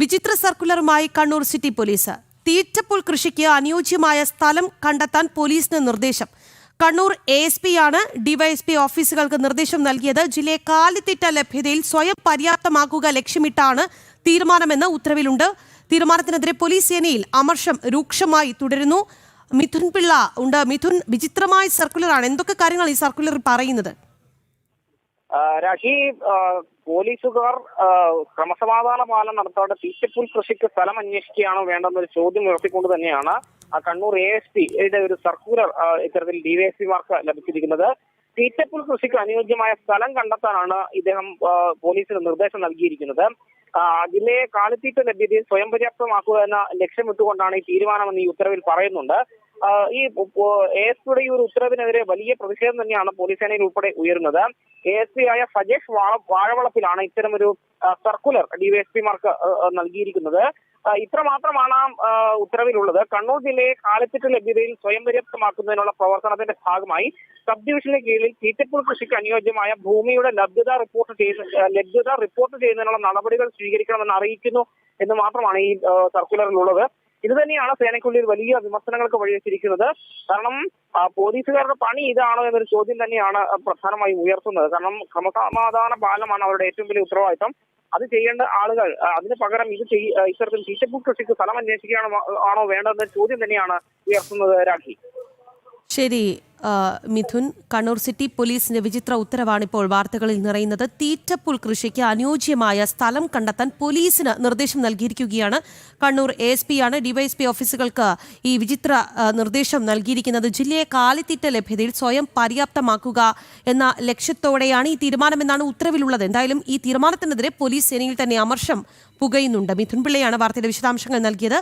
വിചിത്ര സർക്കുലറുമായി Kannur city police. തീറ്റപ്പുൽ കൃഷിക്ക് അനുയോജ്യമായ സ്ഥലം കണ്ടെത്താൻ പോലീസിന് നിർദ്ദേശം. കണ്ണൂർ എ എസ് പി ആണ് ഡിവൈഎസ്പി ഓഫീസുകൾക്ക് നിർദ്ദേശം നൽകിയത്. ജില്ലയെ കാലിത്തീറ്റ ലഭ്യതയിൽ സ്വയം പര്യാപ്തമാക്കുക ലക്ഷ്യമിട്ടാണ് തീരുമാനമെന്ന് ഉത്തരവിലുണ്ട്. തീരുമാനത്തിനെതിരെ പോലീസ് സേനയിൽ അമർഷം രൂക്ഷമായി തുടരുന്നു. മിഥുൻ പിള്ള ഉണ്ട്. മിഥുൻ വിചിത്രമായ സർക്കുലറാണ്. എന്തൊക്കെ കാര്യങ്ങൾ ഈ സർക്കുലർ പറയുന്നത്? ആ, പോലീസുകാർ ക്രമസമാധാന പാലനം നടത്താതെ തീറ്റപ്പുൽ കൃഷിക്ക് സ്ഥലം അന്വേഷിക്കുകയാണോ വേണ്ടെന്നൊരു ചോദ്യം ഉയർത്തിക്കൊണ്ട് തന്നെയാണ് കണ്ണൂർ എ എസ് പിയുടെ ഒരു സർക്കുലർ ഇത്തരത്തിൽ ഡിവൈഎസ്പിമാർക്ക് ലഭിച്ചിരിക്കുന്നത്. തീറ്റപ്പുൽ കൃഷിക്ക് അനുയോജ്യമായ സ്ഥലം കണ്ടെത്താനാണ് ഇദ്ദേഹം പോലീസിന് നിർദ്ദേശം നൽകിയിരിക്കുന്നത്. അതിലെ കാലിത്തീറ്റ ലഭ്യതയിൽ സ്വയം പര്യാപ്തമാക്കുക എന്ന ലക്ഷ്യമിട്ടുകൊണ്ടാണ് ഈ തീരുമാനമെന്ന് ഈ ഉത്തരവിൽ പറയുന്നുണ്ട്. ഈ എ എസ് പിയുടെ ഈ ഒരു ഉത്തരവിനെതിരെ വലിയ പ്രതിഷേധം തന്നെയാണ് പോലീസ് സേനയിൽ ഉൾപ്പെടെ ഉയരുന്നത്. എ എസ് പി ആയ സജേഷ് വാഴ വാഴവളപ്പിലാണ് ഇത്തരമൊരു സർക്കുലർ ഡിവൈഎസ്പിമാർക്ക് നൽകിയിരിക്കുന്നത്. ആ, ഇത്ര മാത്രമാണ് ആ, ഉത്തരവിലുള്ളത്. കണ്ണൂർ ജില്ലയെ കാലിത്തീറ്റ ലഭ്യതയിൽ സ്വയം പര്യാപ്തമാക്കുന്നതിനുള്ള പ്രവർത്തനത്തിന്റെ ഭാഗമായി സബ് ഡിവിഷന് കീഴിൽ തീറ്റപ്പുൽ കൃഷിക്ക് അനുയോജ്യമായ ഭൂമിയുടെ ലഭ്യത റിപ്പോർട്ട് ചെയ്ത് ലഭ്യത റിപ്പോർട്ട് ചെയ്യുന്നതിനുള്ള നടപടികൾ സ്വീകരിക്കണമെന്ന് അറിയിക്കുന്നു എന്ന് മാത്രമാണ് ഈ സർക്കുലറിലുള്ളത്. ഇത് തന്നെയാണ് സേനയ്ക്കുള്ളിൽ വലിയ വിമർശനങ്ങൾക്ക് വഴിവെച്ചിരിക്കുന്നത്. കാരണം പോലീസുകാരുടെ പണി ഇതാണോ എന്നൊരു ചോദ്യം തന്നെയാണ് പ്രധാനമായും ഉയർത്തുന്നത്. കാരണം ക്രമസമാധാന പാലമാണ് അവരുടെ ഏറ്റവും വലിയ ഉത്തരവാദിത്തം. അത് ചെയ്യേണ്ട ആളുകൾ അതിന് പകരം ഇത് ചെയ്- ഇത്തരത്തിൽ ടീച്ചർ കൃഷിക്ക് സ്ഥലം അന്വേഷിക്കുകയാണോ ആണോ വേണ്ടതെന്ന ചോദ്യം തന്നെയാണ് ഉയർത്തുന്നത് രാഖി. ശരി. മിഥുൻ കണ്ണൂർ സിറ്റി പോലീസിന്റെ വിചിത്ര ഉത്തരവാണ് ഇപ്പോൾ വാർത്തകളിൽ നിറയുന്നത്. തീറ്റപ്പുൽ കൃഷിക്ക് അനുയോജ്യമായ സ്ഥലം കണ്ടെത്താൻ പോലീസിന് നിർദ്ദേശം നൽകിയിരിക്കുകയാണ്. കണ്ണൂർ എസ് പി ആണ് ഡിവൈഎസ്പി ഓഫീസുകൾക്ക് ഈ വിചിത്ര നിർദ്ദേശം നൽകിയിരിക്കുന്നത്. ജില്ലയെ കാലിത്തീറ്റ ലഭ്യതയിൽ സ്വയം പര്യാപ്തമാക്കുക എന്ന ലക്ഷ്യത്തോടെയാണ് ഈ തീരുമാനമെന്നാണ് ഉത്തരവിലുള്ളത്. എന്തായാലും ഈ തീരുമാനത്തിനെതിരെ പോലീസ് സേനയിൽ തന്നെ അമർഷം പുകയുന്നുണ്ട്. മിഥുൻ പിള്ളയാണ് വാർത്തയുടെ വിശദാംശങ്ങൾ നൽകിയത്.